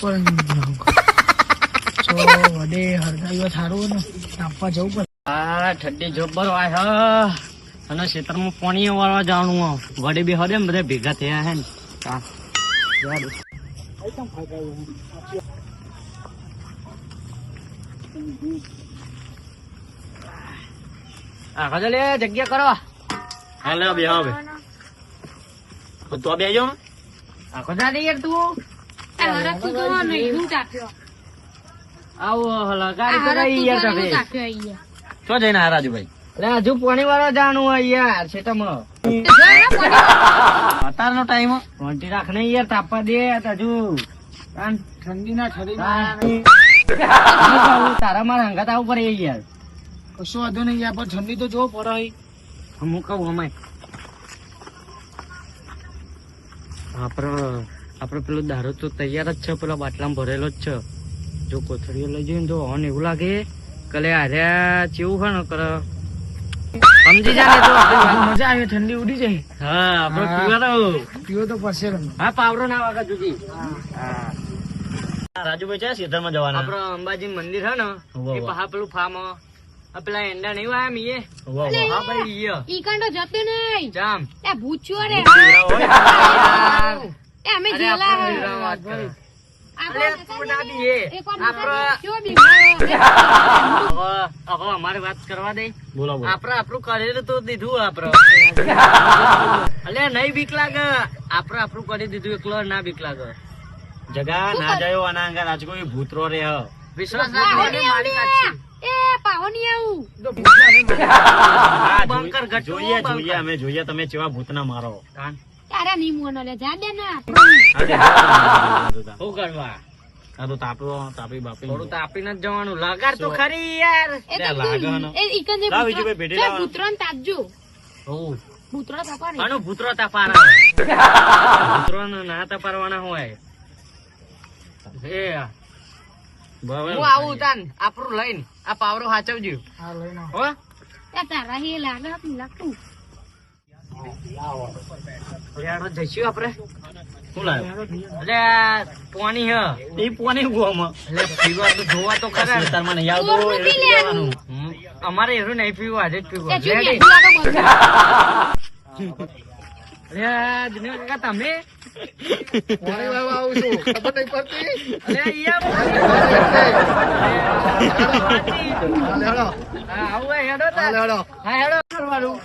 પર જો વડે હરદાયો થારું ને તાપવા જવું પડે. આ ઠંડી જબ્બર આય હ. અને ખેતરમાં પાણી વાળવા જાણું હો. વડે બી હરે ને બધા ભેગા થયા હે ને. હા. આ લે જગ્યા કરો. હા બે હવે. તો બે જો આખો જા દે યાર તું. તો નહીં, હું ચાખ્યો. આવો હલા આ ગાડી તો હરખતું રહી યાર તો તમે હું ચાખ્યો અહીંયા. ચો જઈને આ રાજુભાઈ લે હજુ પાણી વાળવા જવાનું હોય યાર ખેતરમાં તો જો ને પડી. અતારનો ટાઈમ ઘંટી રાખ યાર તાપવા દે હજુ ઠંડી ના છોડી તારા મારા હંગાત આવું પડે યાર કશું વાંધો નહીં યાર પણ ઠંડી તો જોવો પડે. હું કહું અમાય આપડે આપડે પેલો દારૂ તો તૈયાર જ છે પેલા બાટલામાં ભરેલો જ છે. જો કોથળીઓ લઈ જઈને તો હોન એવું લાગે કલે હાર્યા ચેવું હોય ને કરે. સમજી જાય તો મજા આવે ઠંડી ઉડી જાય. હા આપડે પીવા તો પીવો તો પડશે હા પાવરો ના વાગા જુદી. રાજુભાઈ છે ખેતરમાં જવાના? આપડે અંબાજી મંદિર હે ને એ પહા પેલું ફાર્મ. પેલા એંડા નહીં વાયા મીએ. હા ભાઈ ઈય. ઈ કાંડો જતો નહીં. જામ. એ ભૂત રે. એ અમે જેલા અમારે વાત કરવા દે. બોલો બોલો. આપડે આપણું કરેલું તો દીધું આપડે અલે નહીં બીક લાગે. આપડે આપણું કરી દીધું એકલો ના બીક લાગે. જગા ના જયો આના અંગા રાજકો એ ભૂતરો રે હ. વિશ્વાસ જોઈએ જોઈએ અમે જોઈએ તમે ચેવા ભૂત ના મારો. તારા નહીં મોનો લે જા દે ના હા, શું કરવા? આ તો તાપો તાપી બાપી. થોડું તાપીને જ જવાનું. લગાડ તો ખરી યાર. એ લે, તો લાગે તું- ને. એ ઈકન જે બીજું ભેટી લાવ પુત્રન તાપજો. ઓ ભૂતરો તાપારે આનો ભૂતરો તપારે ભૂતરો ના તપારવાના હોય. એ. હું આવું તાન આપણું લઈને. આ પાવરો હાચવજો. હા લઈને. હો? એ તારા હે લાગે લાગતું. યાર જઈશું આપણે શું લાવ્યો? એટલે પાણી હ એ પોની ગોમાં. એટલે પીવા તો જોવા તો ખરા. લેવાનું. હમ. અમારે એવું નહીં પીવું આજે જ પીવું રેડી? તમે આવું છું ખબર નહીં પડતી અરે અહીંયા હાલે હેડો. હા, આવું હેડો હેડો. હા, હેડો કરવાનું.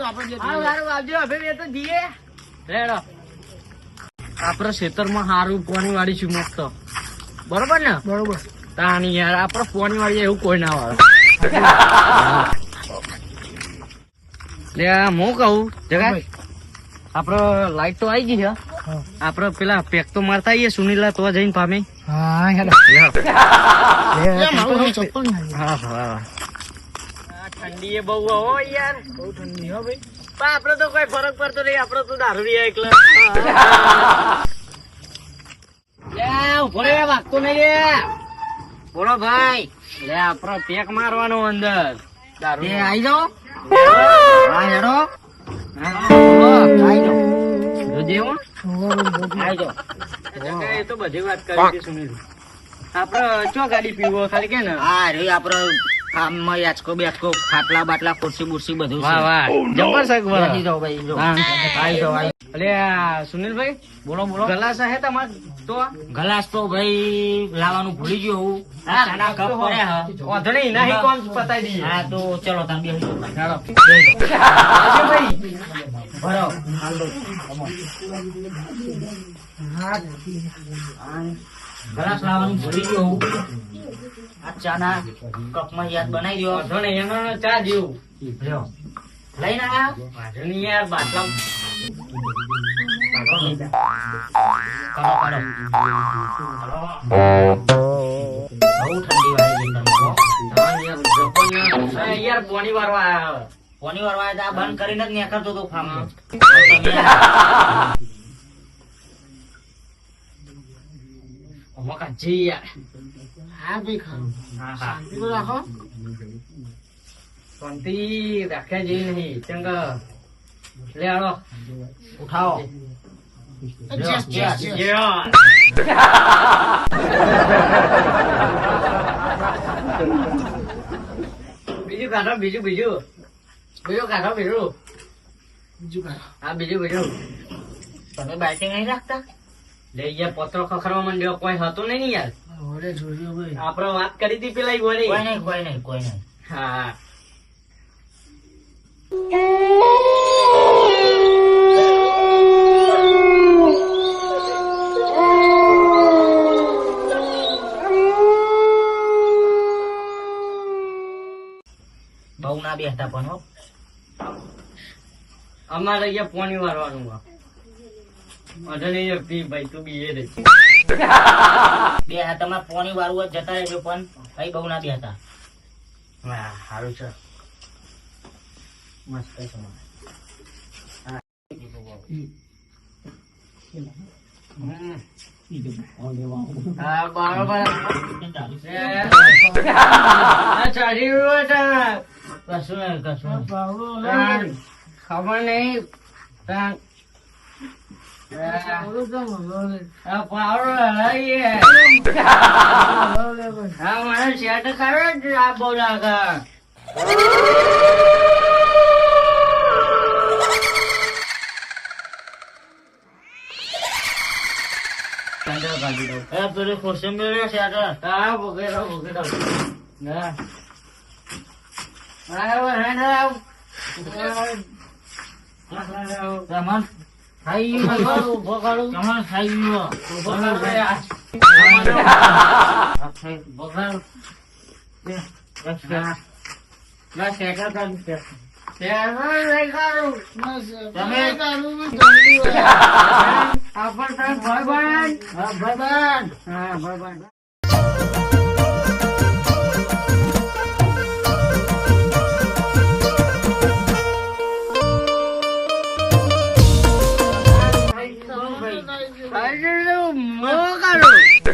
આપણે જે હા, સારું આવજો વાળી આપડે વાળીશું મસ્ત. બરોબર ને? બરોબર. તાની યાર આપડે પાણી વાળી એવું કોઈ ના વાળે. હું કહું જગા? આપડે લાઈટ તો આવી ગઈ છે. આપડે પેલા પેક તો મારતા આવીએ સુનીલા તો જઈને પામે. હા હા હા. ઠંડી એ બહુ હો યાર. બહુ ઠંડી હો ભાઈ. પણ આપડે તો કોઈ ફરક પડતો નહીં. આપડે તો દારૂ રહ્યા એકલા ઊભો રે વાગતો નહીં રે. બોલો ભાઈ. લે આપડે પેક મારવાનો અંદર. દારૂ એ આઈ જાઓ. હા હેડો. આઈ જાઓ. જોજે હો આઈ જાઓ. એ તો બધી વાત કરી હતી સુનિલ આપડે ચો ગાડી પીવો ખાલી કે ને? હા રે આપડે આમમાં યાચકો બેચકો ખાટલા બાટલા ખુરશી બુરશી બધું વાહ વાહ. જબર શક બેસી જાઓ ભાઈ જો હા. જાઓ અલે સુનિલભાઈ બોલો બોલો. ગલાસ હે તમાર? તો ગલાસ તો ભાઈ લાવવાનું ભૂલી ગયો હું. આ કપ પડ્યા. હા. વાંધો નહીં નહીં કોમ પતાઈ દઈએ? હા તો ચલો તમે જાઓ. ભાઈ. ભરો. ગલાસ લાવવાનું ભૂલી ગયો હું. આ ચાના કપમાં યાદ બનાવી દો વાંધો નહીં એનો ચા જેવું. લ્યો. લઈને આવ્યા વાંધો નહીં યાર બાટલા બહુ ઠંડી વાળી. યાર પોણી વારવા આયા કોની વાર વાય આ બંધ કરીને જ નીકળતો હતો ફાર્મ મકા જી યાર. ભાઈ ખારું હા હા. શાંતિ તો રાખો. શાંતિ રાખ્યા જેવી નહીં ચંગ. લે આવો. ઉઠાવો. બીજું કાઢો બીજું બીજું. બીજું કાઢો બીજું. બીજું. હા બીજું બીજું. તમે બાઇટિંગ નહીં રાખતા? લઈ ગયા પત્રો ખખરવા માંડ્યો કોઈ હતું નહીં યાર? હવે જોયું ભાઈ આપણે વાત કરી હતી પેલા ઈ કોઈ નહીં કોઈ નહીં કોઈ નહીં. હા બહુ ના બેસતા પણ હો. અમારે અહીંયા પોણી વારવાનું આ. અઢારે ભાઈ તું બી એ રે બે આ તમારે પોણી વાળું જ જતા રહેજો પણ અહીં બહુ ના બેસતા હા સારું છે મસ્ત છે હમ. હા બરાબર આ ચાલી રહ્યો છે કશું નહીં કશું નહીં. પાવડો હવે તાન ખબર નહીં તાન પાવડો તો મળો રે. આ પાવડો હલાવીએ મળો રે ભાઈ. હા મને શેટ કરો જ આ બહુ લાગે કાંદા કાઢી દઉં એ પેલી ખુરશી મેળવ્યો છે આગળ હા વગેરે વગેરે ના આવ હેન્ડ આવ રમણ ખાઈ ગયું ઊભો કરું રમણ ખાઈ ગયો ઊભો કાઢી કાઢું તમે? હા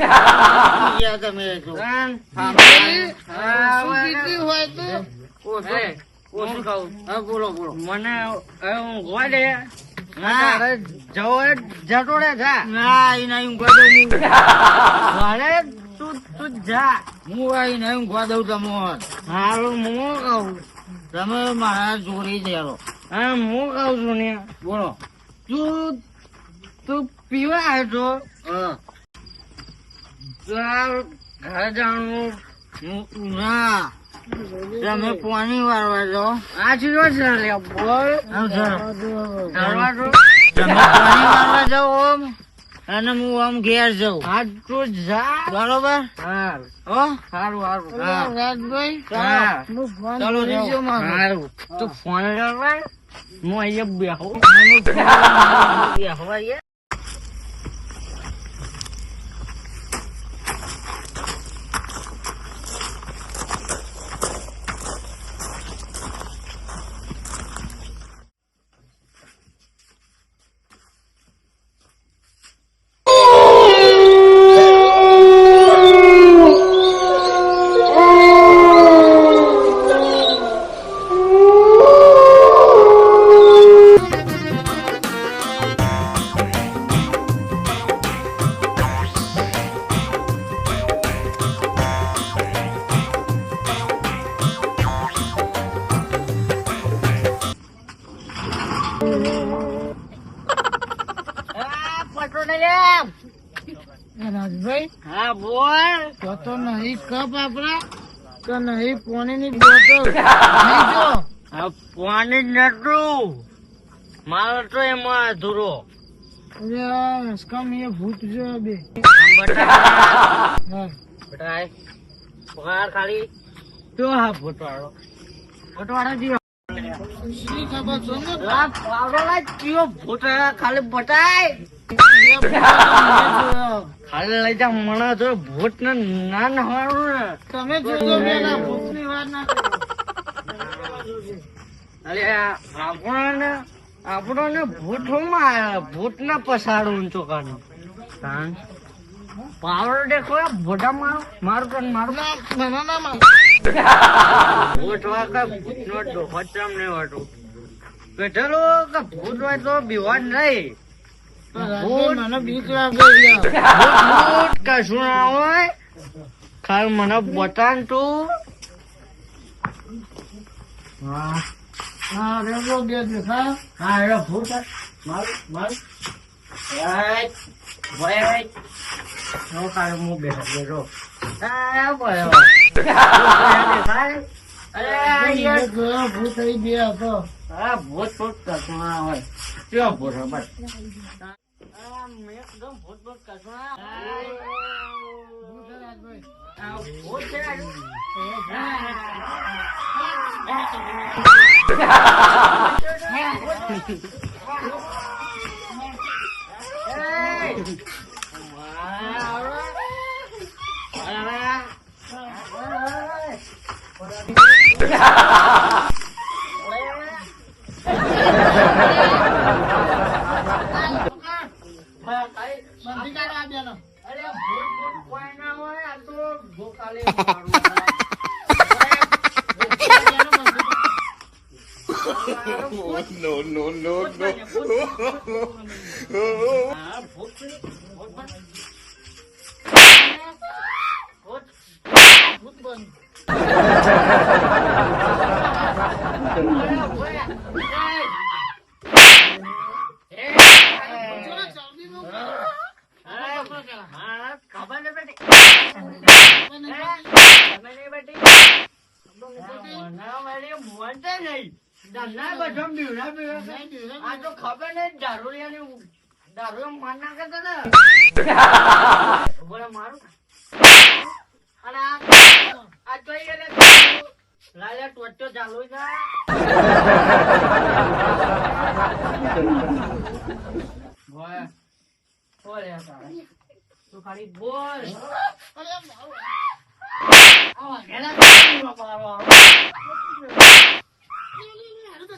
ગયા તમે. હા બોલો એ જા ના ઈ નહીં ઊંઘવા દઉં હું. તું તું જા હું ઈ નહીં ઊંઘવા દઉં તમને હારું હું કહું તમે મારા જોડી દેરો હા હું કહું છું ને બોલો તું તું પીવા આવ્યો હા. ઘરે ના. તમે પાણી વાળવા જાઓ આ ચીજો લે બોલ. તમે પાણી વાળવા જાઓ ઓમ? અને હું આમ ઘેર જાઉં આજ તું જા. બરોબર? હા? સારું સારું હા. રાજભાઈ ચાલો. સારું તું ફોન હું અહીંયા બેહું. બેહવા યાર. આ પટોળે લે. રાજભાઈ હા બોલ. તો તો નહીં કપ આપડા તો નહીં પાણીની બોટલ. નહીં જો. આ પાણી નતું. મારો તો એમાં અધૂરો. એ ભૂત જો બે. બટા પગાર ખાલી. તો હા ફોટવાળો ફોટવાળો જીવો શી ખબર છો ને ખાલી બટાય ખાલી લઈ જા મને તો ભૂત ને ના નહાડું ને તમે જોજો ભૂતની વાત ના અરે આપણને આપણને ભૂતમાં ભૂત ના પસાડું ઊંચો કાઢું પાવડો દેખો ભોટા મારો મારું કર મારું ના ભૂત કે ભૂત નો હોતું બેઠેલો કે ભૂત હોય તો બીવા જ નહીં. મને બીક લાગે કશું ના હોય. ખાલી મને બતાન તું. હા. રેલો બે દેખાય હા એનો ભૂત મારું મારું રાઈટ રાઈટ. નો કાળ હું બેઠો બેઠો. આ બોયો અરે ભૂત થઈ ગયા હતો. હા ભૂત ભૂત કશું ના હોય. કયો ભૂત મેં એકદમ ભૂત ભૂત આ ભૂત છે બંધી કાઢો આ ભૂત ભૂત કોઈ ના હોય આ તો ભૂખાલી મારું હા, ભૂત છે. ભૂત બન. ભૂત. ભૂત બંધ. ચલો, જલ્દી મૂકો. હા, ખબર નહીં બેટી. મને ખબર નહીં બેટી. મને વળી મોનતા નહીં. બધા બીવડા બીવડા. આ તો ખબર નહીં દારૂડિયાની દારૂ માર નાખે છે ને. બોલે મારું. અને આ તો ઈ લાલા ટોચો ચાલુ છે. બોલ. તું ખાલી બોલ. આવા.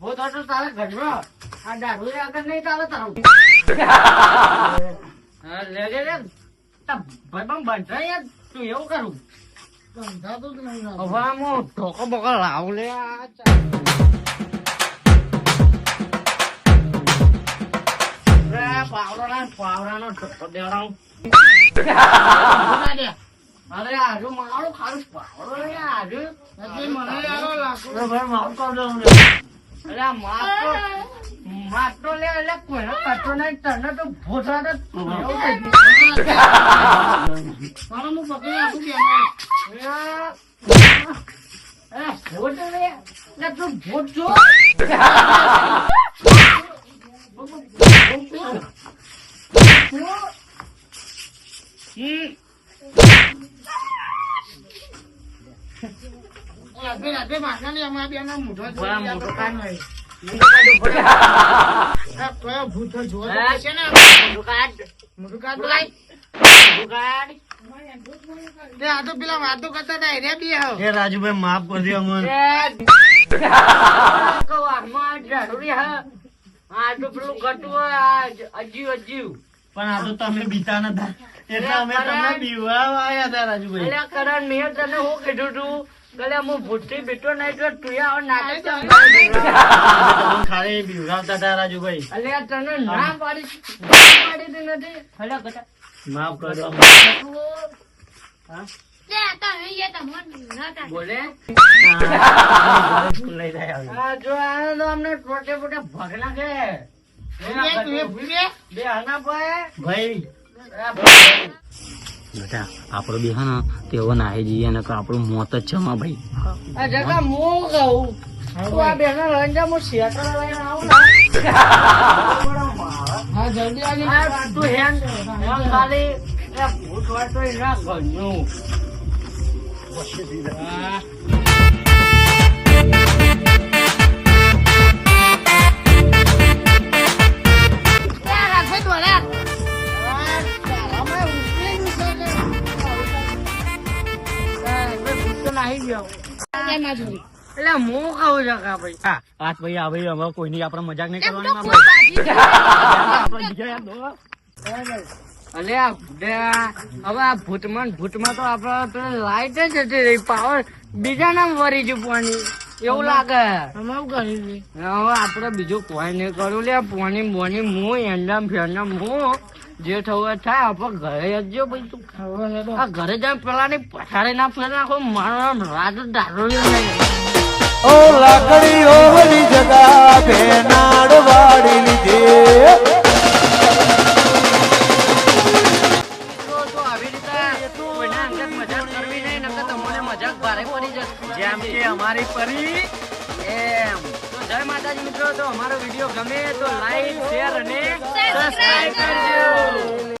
હું તો તારા ઘરમાં. આ દારૂ આગળ નહીં તારું. હા, લે લે લે. તા ભાઈબંધ યાર. તું એવું કરું બંધાતું જ નહીં હવે હું ઢોકો બોકો લાવ લે આ પાવડાના પાવડાનો ઢોકો દેવડાવું. અરે આજુ મારું ખારું પાવડો આજુ. મને લાકડું. અરે ભાઈ આ માટો માટો લે એટલે કોઈનો કચરો નહીં તને તો ભૂસા તો મારો હું પકડી આપું. અરે લે તું ભૂત છો હમ અમારા મોઢો કામ કાન નહીં. નહીં આ ભૂત હોય જોવો ને. મોઢું કાઢ. એ રાજુભાઈ માફ કરજો અમને. પેલું ઘટું હોય આ અજીવ અજીવ. પણ આ તો તમે બીતા નતા. એટલે અમે તમને બીવા આવ્યા હતા રાજુભાઈ. એટલે કરણ મેં તને હું કીધું તું? કલે હું ભૂતથી બેઠો નહીં તો તું આવો નાટક ખાલી હતા રાજુભાઈ. અલે તને ના પાડી પાડી દી નથી. હલે માફ કરજો ભાઈ. બેટા આપણો બેહન હા તેવો નાહી જઈએ ને આપણું મોત જ છે માં ભાઈ. આ જગા હું કહું તું આ બેનો રંજા હું શેટર લઈને આવું ને. હા જલ્દી આવજો. આ તું હેન ખાલી. એ ભૂત હોય તો એના ઘરનું. એટલે હું કહું છું કે ભાઈ. હા આજ ભાઈ આ ભાઈ હવે કોઈની આપણે મજાક નહીં કરવાની આપણે. બીજા યાદ દો અલે આ હવે આ ભૂતમાં ભૂતમાં તો આપડે પેલી લાઈટ જ જતી રહી પાવર બીજા નામ વરી ગયું પાણી એવું લાગે. હવે આપડે બીજું કોઈ નહીં કરું લે પોની બોની હું એંડા ફેરના હું. જે થવું થાય આપણે ઘરે જજો ભાઈ તું. આ ઘરે જાય પેલા ની પછાડી ના ફેર નાખો મારો રાત નહીં. ઓ લાકડીઓ વળી જગા ભેનાડ વાડી લીધે. મજાક કરવી નહીં નકર તમને મજાક ભારે પડી જશે. જેમ કે અમારી પરી. એમ. જય માતાજી મિત્રો તો અમારો વીડિયો ગમે તો લાઈક શેર અને સબસ્ક્રાઇબ કરજો.